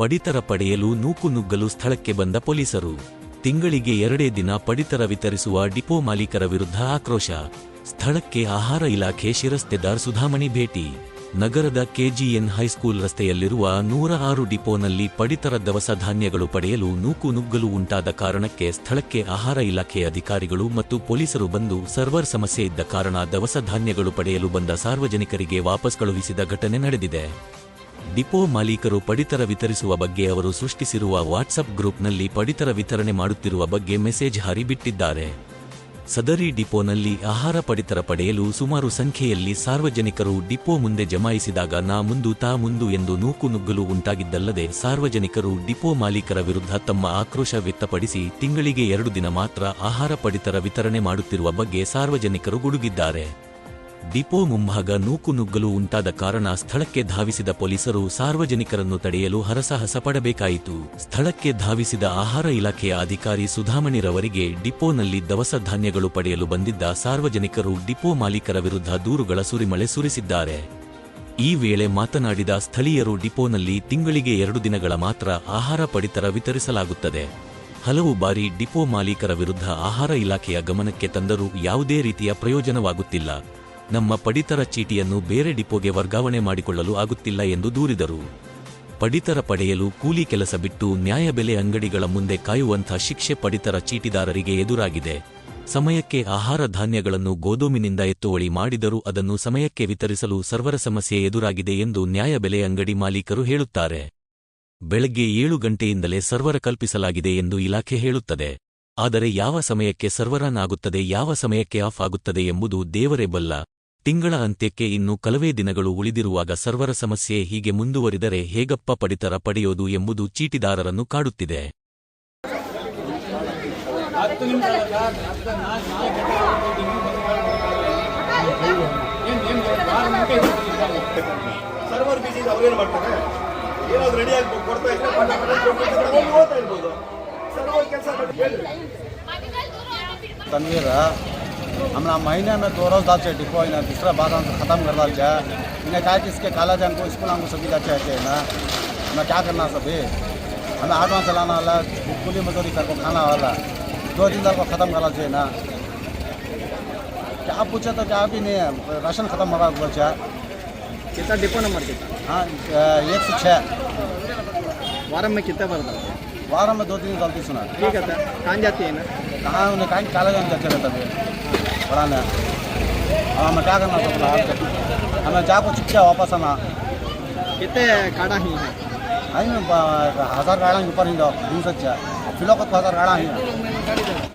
ಪಡಿತರ ಪಡೆಯಲು ನೂಕುನುಗ್ಗಲು ಸ್ಥಳಕ್ಕೆ ಬಂದ ಪೊಲೀಸರು. ತಿಂಗಳಿಗೆ ಎರಡೇ ದಿನ ಪಡಿತರ ವಿತರಿಸುವ ಡಿಪೋ ಮಾಲೀಕರ ವಿರುದ್ಧ ಆಕ್ರೋಶ. ಸ್ಥಳಕ್ಕೆ ಆಹಾರ ಇಲಾಖೆ ಶಿರಸ್ತೆದಾರ್ ಸುಧಾಮಣಿ ಭೇಟಿ. ನಗರದ ಕೆಜಿಎನ್ ಹೈಸ್ಕೂಲ್ ರಸ್ತೆಯಲ್ಲಿರುವ ನೂರ ಆರು ಡಿಪೋನಲ್ಲಿ ಪಡಿತರ ದವಸ ಧಾನ್ಯಗಳು ಪಡೆಯಲು ನೂಕುನುಗ್ಗಲು ಉಂಟಾದ ಕಾರಣಕ್ಕೆ ಸ್ಥಳಕ್ಕೆ ಆಹಾರ ಇಲಾಖೆ ಅಧಿಕಾರಿಗಳು ಮತ್ತು ಪೊಲೀಸರು ಬಂದು ಸರ್ವರ್ ಸಮಸ್ಯೆ ಇದ್ದ ಕಾರಣ ದವಸ ಧಾನ್ಯಗಳು ಪಡೆಯಲು ಬಂದ ಸಾರ್ವಜನಿಕರಿಗೆ ವಾಪಸ್ ಕಳುಹಿಸಿದ ಘಟನೆ ನಡೆದಿದೆ. ಡಿಪೋ ಮಾಲೀಕರು ಪಡಿತರ ವಿತರಿಸುವ ಬಗ್ಗೆ ಅವರು ಸೃಷ್ಟಿಸಿರುವ ವಾಟ್ಸಪ್ ಗ್ರೂಪ್ನಲ್ಲಿ ಪಡಿತರ ವಿತರಣೆ ಮಾಡುತ್ತಿರುವ ಬಗ್ಗೆ ಮೆಸೇಜ್ ಹರಿಬಿಟ್ಟಿದ್ದಾರೆ. ಸದರಿ ಡಿಪೋನಲ್ಲಿ ಆಹಾರ ಪಡಿತರ ಪಡೆಯಲು ಸುಮಾರು ಸಂಖ್ಯೆಯಲ್ಲಿ ಸಾರ್ವಜನಿಕರು ಡಿಪೋ ಮುಂದೆ ಜಮಾಯಿಸಿದಾಗ ನಾ ಮುಂದು ತಾ ಮುಂದು ಎಂದು ನೂಕು ನುಗ್ಗಲು ಉಂಟಾಗಿದ್ದಲ್ಲದೆ ಸಾರ್ವಜನಿಕರು ಡಿಪೋ ಮಾಲೀಕರ ವಿರುದ್ಧ ತಮ್ಮ ಆಕ್ರೋಶ ವ್ಯಕ್ತಪಡಿಸಿ ತಿಂಗಳಿಗೆ ಎರಡು ದಿನ ಮಾತ್ರ ಆಹಾರ ಪಡಿತರ ವಿತರಣೆ ಮಾಡುತ್ತಿರುವ ಬಗ್ಗೆ ಸಾರ್ವಜನಿಕರು ಗುಡುಗಿದ್ದಾರೆ. ಡಿಪೋ ಮುಂಭಾಗ ನೂಕುನುಗ್ಗಲು ಉಂಟಾದ ಕಾರಣ ಸ್ಥಳಕ್ಕೆ ಧಾವಿಸಿದ ಪೊಲೀಸರು ಸಾರ್ವಜನಿಕರನ್ನು ತಡೆಯಲು ಹರಸಾಹಸ ಪಡಬೇಕಾಯಿತು. ಸ್ಥಳಕ್ಕೆ ಧಾವಿಸಿದ ಆಹಾರ ಇಲಾಖೆಯ ಅಧಿಕಾರಿ ಸುಧಾಮಣಿರವರಿಗೆ ಡಿಪೋನಲ್ಲಿ ದವಸ ಧಾನ್ಯಗಳು ಪಡೆಯಲು ಬಂದಿದ್ದ ಸಾರ್ವಜನಿಕರು ಡಿಪೋ ಮಾಲೀಕರ ವಿರುದ್ಧ ದೂರುಗಳ ಸುರಿಮಳೆ ಸುರಿಸಿದ್ದಾರೆ. ಈ ವೇಳೆ ಮಾತನಾಡಿದ ಸ್ಥಳೀಯರು ಡಿಪೋನಲ್ಲಿ ತಿಂಗಳಿಗೆ ಎರಡು ದಿನಗಳ ಮಾತ್ರ ಆಹಾರ ಪಡಿತರ ವಿತರಿಸಲಾಗುತ್ತದೆ. ಹಲವು ಬಾರಿ ಡಿಪೋ ಮಾಲೀಕರ ವಿರುದ್ಧ ಆಹಾರ ಇಲಾಖೆಯ ಗಮನಕ್ಕೆ ತಂದರೂ ಯಾವುದೇ ರೀತಿಯ ಪ್ರಯೋಜನವಾಗುತ್ತಿಲ್ಲ. ನಮ್ಮ ಪಡಿತರ ಚೀಟಿಯನ್ನು ಬೇರೆ ಡಿಪೋಗೆ ವರ್ಗಾವಣೆ ಮಾಡಿಕೊಳ್ಳಲು ಆಗುತ್ತಿಲ್ಲ ಎಂದು ದೂರಿದರು. ಪಡಿತರ ಪಡೆಯಲು ಕೂಲಿ ಕೆಲಸ ಬಿಟ್ಟು ನ್ಯಾಯಬೆಲೆ ಅಂಗಡಿಗಳ ಮುಂದೆ ಕಾಯುವಂಥ ಶಿಕ್ಷೆ ಪಡಿತರ ಚೀಟಿದಾರರಿಗೆ ಎದುರಾಗಿದೆ. ಸಮಯಕ್ಕೆ ಆಹಾರ ಧಾನ್ಯಗಳನ್ನು ಗೋದೋಮಿನಿಂದ ಎತ್ತುವಳಿ ಮಾಡಿದರೂ ಅದನ್ನು ಸಮಯಕ್ಕೆ ವಿತರಿಸಲು ಸರ್ವರ ಸಮಸ್ಯೆ ಎದುರಾಗಿದೆ ಎಂದು ನ್ಯಾಯಬೆಲೆ ಅಂಗಡಿ ಮಾಲೀಕರು ಹೇಳುತ್ತಾರೆ. ಬೆಳಗ್ಗೆ ಏಳು ಗಂಟೆಯಿಂದಲೇ ಸರ್ವರ ಕಲ್ಪಿಸಲಾಗಿದೆ ಎಂದು ಇಲಾಖೆ ಹೇಳುತ್ತದೆ. ಆದರೆ ಯಾವ ಸಮಯಕ್ಕೆ ಸರ್ವರನ್ ಆಗುತ್ತದೆ ಯಾವ ಸಮಯಕ್ಕೆ ಆಫ್ ಆಗುತ್ತದೆ ಎಂಬುದು ದೇವರೇ ಬಲ್ಲ. ತಿಂಗಳ ಅಂತ್ಯಕ್ಕೆ ಇನ್ನು ಕಲವೇ ದಿನಗಳು ಉಳಿದಿರುವಾಗ ಸರ್ವರ ಸಮಸ್ಯೆ ಹೀಗೆ ಮುಂದುವರಿದರೆ ಹೇಗಪ್ಪ ಪಡಿತರ ಪಡೆಯೋದು ಎಂಬುದು ಚೀಟಿದಾರರನ್ನು ಕಾಡುತ್ತಿದೆ. ಸರ್ವರ್ ಬಿಸಿ ಇದೆ ಅವ್ರೇನು ಮಾಡ್ತಾರೆ? ಏನಾದ್ರು ರೆಡಿ ಆಗಿ ಕೊಡ್ತಾ ಇದ್ರೆ ಪಟ ಪಟ ಕೊಟ್ಬಿಟ್ಟಿದ್ರೆ ಓದ್ತಾ ಇರ್ಬೋದು. ಸರ್ವರ್ ಕೆಲಸ ಮಾಡಿ हमने महीने में दो रोज चाहिए डिपो इन्हें दूसरा बात हम खत्म कर डाल जाए इन्हें कहा कि इसके काला जान को स्कूल हमको सभी जाते हैं ना। हमें क्या करना सभी? हमें आठवां चलाना वाला कुली मजदूरी कर को खाना वाला दो दिन को ख़त्म करना चाहिए ना। क्या पूछे तो क्या भी नहीं है राशन ख़त्म होगा बोल चाहे कितना डिपो नंबर कितना? हाँ एक से छः वारम में कितना भरता है वार में दो दिन गलती सुना। ठीक है सर कहाँ जाती है ना? कहाँ उन्हें कहीं काला जान जाते रहता है। पढ़ाने अब हमें क्या करना पड़ता है हमें जाको चुपचाप वापस आना कितने काढ़ा ही है आई में हजार गाड़ा ऊपर ही जाओ दिन से फिलो को हजार गाड़ा ही है